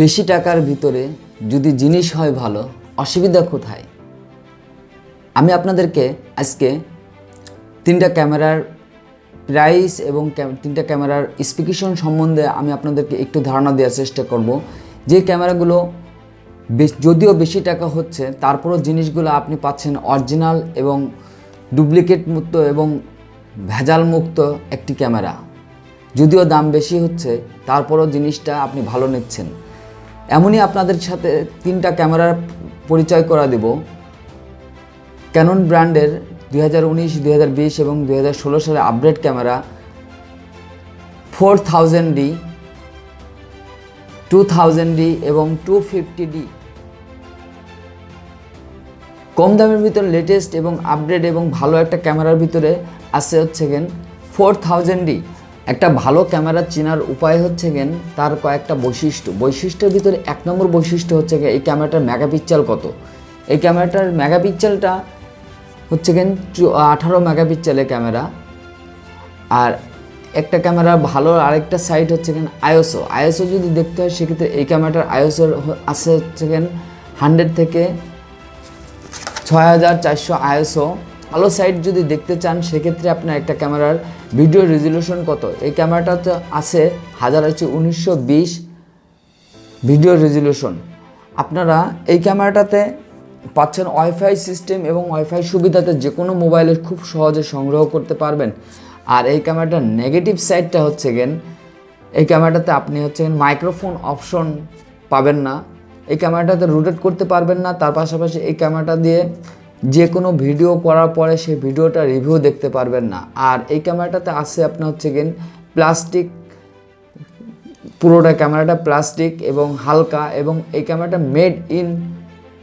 বেশি টাকার ভিতরে যদি জিনিস হয় ভালো, অসুবিধা কোথায়? আমি আপনাদেরকে আজকে তিনটা ক্যামেরার প্রাইস এবং তিনটা ক্যামেরার স্পেকিশন সম্বন্ধে আমি আপনাদেরকে একটু ধারণা দেওয়ার চেষ্টা করব। যে ক্যামেরাগুলো যদিও বেশি টাকা হচ্ছে, তারপরও জিনিসগুলো আপনি পাচ্ছেন অরিজিনাল এবং ডুপ্লিকেট মুক্ত এবং ভেজাল মুক্ত একটি ক্যামেরা। যদিও দাম বেশি হচ্ছে, তারপরও জিনিসটা আপনি ভালো নিচ্ছেন। এমনই আপনাদের সাথে তিনটা ক্যামেরার পরিচয় করা দেব। ক্যানন ব্র্যান্ডের দুই হাজার উনিশ হাজার বিশ এবং দুই হাজার ষোলো সালে update camera four thousand D two D এবং টু ফিফটি ডি কম দামের ভিতরে লেটেস্ট এবং আপডেট এবং ভালো একটা ক্যামেরার ভিতরে আছে হচ্ছে গেন ফোর থাউজেন্ড ডি একটা ভালো ক্যামেরা চেনার উপায় হচ্ছে গেন তার কয়েকটা বৈশিষ্ট্য। বৈশিষ্ট্যের ভিতরে এক নম্বর বৈশিষ্ট্য হচ্ছে এই ক্যামেরাটার মেগাপিক্সেল কত? এই ক্যামেরাটার মেগাপিক্সেলটা হচ্ছে গেন আঠারো মেগাপিক্সেলের ক্যামেরা। আর একটা ক্যামেরা ভালো আরেকটা সাইট হচ্ছে গেন আইএসও আইএসও যদি দেখতে হয়, সেক্ষেত্রে এই ক্যামেরাটার আইএসও আছে হচ্ছে গেন হান্ড্রেড থেকে ছয় হাজার চারশো আইএসও ভালো সাইট যদি দেখতে চান, সেক্ষেত্রে আপনার একটা ক্যামেরার ভিডিও রেজলিউশন কত? এই ক্যামেরাটাতে আছে হাজার হচ্ছে উনিশশো বিশ ভিডিও রেজলিউশন। আপনারা এই ক্যামেরাটাতে পাচ্ছেন ওয়াইফাই সিস্টেম এবং ওয়াইফাই সুবিধাতে যে কোনো মোবাইলের খুব সহজে সংগ্রহ করতে পারবেন। আর এই ক্যামেরাটার নেগেটিভ সাইডটা হচ্ছে গেন, এই ক্যামেরাটাতে আপনি হচ্ছে মাইক্রোফোন অপশন পাবেন না। এই ক্যামেরাটাতে রোটেট করতে পারবেন না, তার পাশাপাশি এই ক্যামেরাটা দিয়ে যে কোনো ভিডিও করার পরে সেই ভিডিওটা রিভিউ দেখতে পারবেন না। আর এই ক্যামেরাটাতে আছে আপনার হচ্ছে গেন প্লাস্টিক পুরোটা ক্যামেরাটা প্লাস্টিক এবং হালকা এবং এই ক্যামেরাটা মেড ইন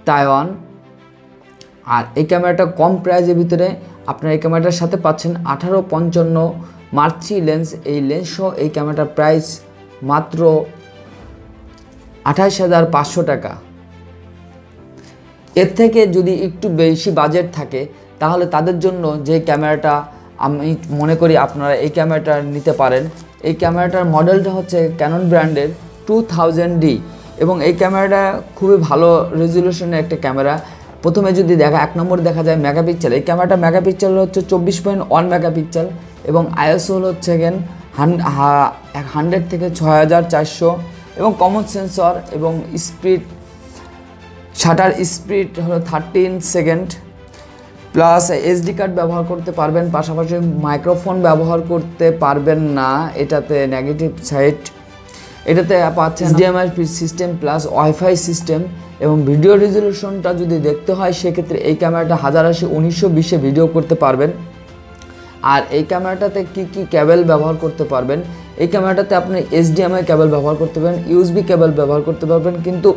তাইওয়ান আর এই ক্যামেরাটা কম প্রাইজের ভিতরে আপনার এই ক্যামেরাটার সাথে পাচ্ছেন আঠারো পঞ্চান্ন মার্চি লেন্স এই লেন্স সহ এই ক্যামেরাটার প্রাইস মাত্র আঠাশ হাজার পাঁচশো টাকা। এর থেকে যদি একটু বেশি বাজেট থাকে, তাহলে তাদের জন্য যে ক্যামেরাটা আমি মনে করি আপনারা এই ক্যামেরাটা নিতে পারেন, এই ক্যামেরাটার মডেলটা হচ্ছে ক্যানন ব্র্যান্ডের টু থাউজেন্ড ডি এবং এই ক্যামেরাটা খুবই ভালো রেজলিউশনের একটা ক্যামেরা। প্রথমে যদি দেখা, এক নম্বর দেখা যায় মেগাপিক্সেল এই ক্যামেরাটা মেগাপিক্সেল হচ্ছে চব্বিশ পয়েন্ট ওয়ান মেগাপিক্সেল এবং আইএসও হল হচ্ছে গেন হান্ড্রেড থেকে ছয় হাজার চারশো এবং কমন সেন্সর এবং স্পিড শাটার স্পিড হলো thirteen second plus SD card ব্যবহার করতে পারবেন পাশাপাশি মাইক্রোফোন ব্যবহার করতে পারবেন না এটাতে নেগেটিভ সাইড এটাতে পাচ্ছেন DMI system plus WiFi system এবং ভিডিও রেজলিউশনটা যদি দেখতে হয় সেক্ষেত্রে এই ক্যামেরাটা হাজার আশি উনিশশো বিশে ভিডিও করতে পারবেন। আর এই ক্যামেরাটাতে কি কি কেবল ব্যবহার করতে পারবেন? এই ক্যামেরাটাতে আপনি এইচডিএমআই কেবল ব্যবহার করতে পারবেন ইউএসবি কেবল ব্যবহার করতে পারবেন কিন্তু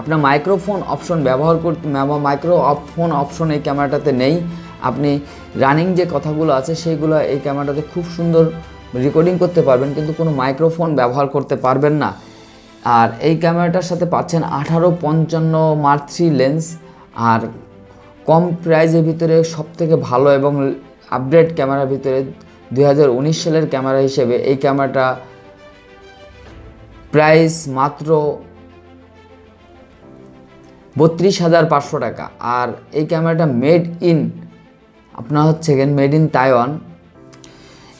আপনার মাইক্রোফোন অপশন ব্যবহার করতে মাইক্রো ফোন অপশন এই ক্যামেরাটাতে নেই। আপনি রানিং যে কথাগুলো আছে সেইগুলো এই ক্যামেরাটাতে খুব সুন্দর রেকর্ডিং করতে পারবেন, কিন্তু কোনো মাইক্রোফোন ব্যবহার করতে পারবেন না। আর এই ক্যামেরাটার সাথে পাচ্ছেন আঠারো পঞ্চান্ন মার্ক থ্রি লেন্স আর কম প্রাইজের ভিতরে সব থেকে ভালো এবং আপডেট ক্যামেরার ভিতরে দু হাজার উনিশ সালের ক্যামেরা হিসেবে এই ক্যামেরাটা প্রাইস মাত্র বত্রিশ হাজার পাঁচশো টাকা। আর এই ক্যামেরাটা মেড ইন আপনার হচ্ছে মেড ইন তাইওয়ান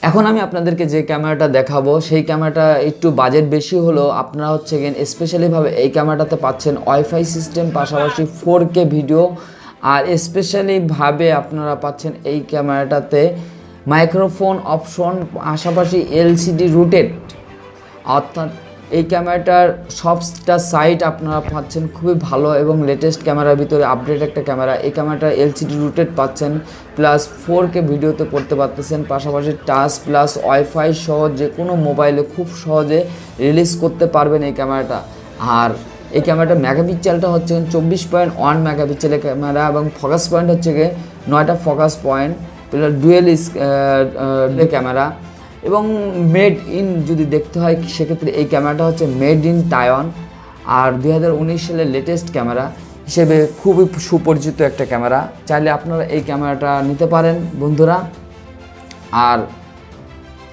এখন আমি আপনাদেরকে যে ক্যামেরাটা দেখাবো, সেই ক্যামেরাটা একটু বাজেট বেশি হলো আপনারা হচ্ছে গেন স্পেশালিভাবে এই ক্যামেরাটাতে পাচ্ছেন ওয়াইফাই সিস্টেম পাশাপাশি ফোর কে ভিডিও আর স্পেশালিভাবে আপনারা পাচ্ছেন এই ক্যামেরাটাতে মাইক্রোফোন অপশন পাশাপাশি এলসিডি রুটেড অর্থাৎ এই ক্যামেরাটার সবটা সাইট আপনারা পাচ্ছেন খুবই ভালো এবং লেটেস্ট ক্যামেরার ভিতরে আপডেট একটা ক্যামেরা। এই ক্যামেরাটা এলসিডি রুটেড পাচ্ছেন প্লাস ফোর কে ভিডিওতে করতে পারতেছেন, পাশাপাশি টাচ প্লাস ওয়াইফাই সহ যে কোনো মোবাইলে খুব সহজে রিলিজ করতে পারবেন এই ক্যামেরাটা। আর এই ক্যামেরাটা মেগাপিক্সেলটা হচ্ছে চব্বিশ পয়েন্ট ওয়ান মেগাপিক্সেলের ক্যামেরা এবং ফোকাস পয়েন্ট হচ্ছে গিয়ে নয়টা focus point plus dual camera এবং মেড ইন যদি দেখতে হয়, সেক্ষেত্রে এই ক্যামেরাটা হচ্ছে মেড ইন তাইওয়ান আর দুই হাজার উনিশ সালের লেটেস্ট ক্যামেরা হিসেবে খুবই সুপরিচিত একটা ক্যামেরা চাইলে আপনারা এই ক্যামেরাটা নিতে পারেন, বন্ধুরা। আর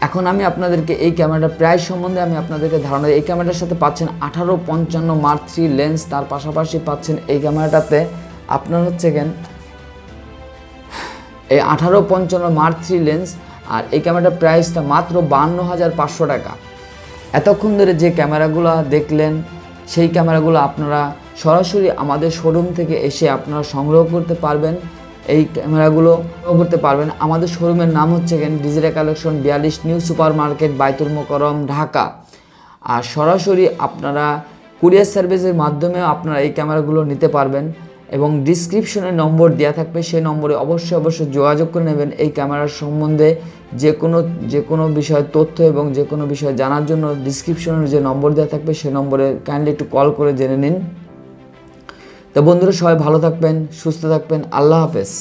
এখন আমি আপনাদেরকে এই ক্যামেরাটার প্রাইস সম্বন্ধে আমি আপনাদেরকে ধারণা এই ক্যামেরাটার সাথে পাচ্ছেন আঠারো পঞ্চান্ন মার্ক থ্রি লেন্স তার পাশাপাশি পাচ্ছেন এই ক্যামেরাটাতে আপনার হচ্ছে গেন এই আঠারো পঞ্চান্ন মার্ক থ্রি লেন্স আর এই ক্যামেরাটার প্রাইসটা মাত্র বান্ন হাজার পাঁচশো টাকা। এতক্ষণ ধরে যে ক্যামেরাগুলো দেখলেন, সেই ক্যামেরাগুলো আপনারা সরাসরি আমাদের শোরুম থেকে এসে আপনারা সংগ্রহ করতে পারবেন। এই ক্যামেরাগুলো করতে পারবেন। আমাদের শোরুমের নাম হচ্ছে গেন ডিজিটাল কালেকশন বিয়াল্লিশ new super market Baitul Mokarram Dhaka. আর সরাসরি আপনারা কুরিয়ার সার্ভিসের মাধ্যমেও আপনারা এই ক্যামেরাগুলো নিতে পারবেন। এবং ডিসক্রিপশনে নম্বর দেওয়া থাকবে, সেই নম্বরে অবশ্যই অবশ্যই যোগাযোগ করে নেবেন এই ক্যামেরার সম্বন্ধে। যে কোনো যে কোনো বিষয়ে তথ্য এবং যে কোনো বিষয় জানার জন্য ডিসক্রিপশনের যে নম্বর দেওয়া থাকবে সেই নম্বরে কাইন্ডলি একটু কল করে জেনে নিন। তো বন্ধুরা, সবাই ভালো থাকবেন, সুস্থ থাকবেন, আল্লাহ হাফেজ।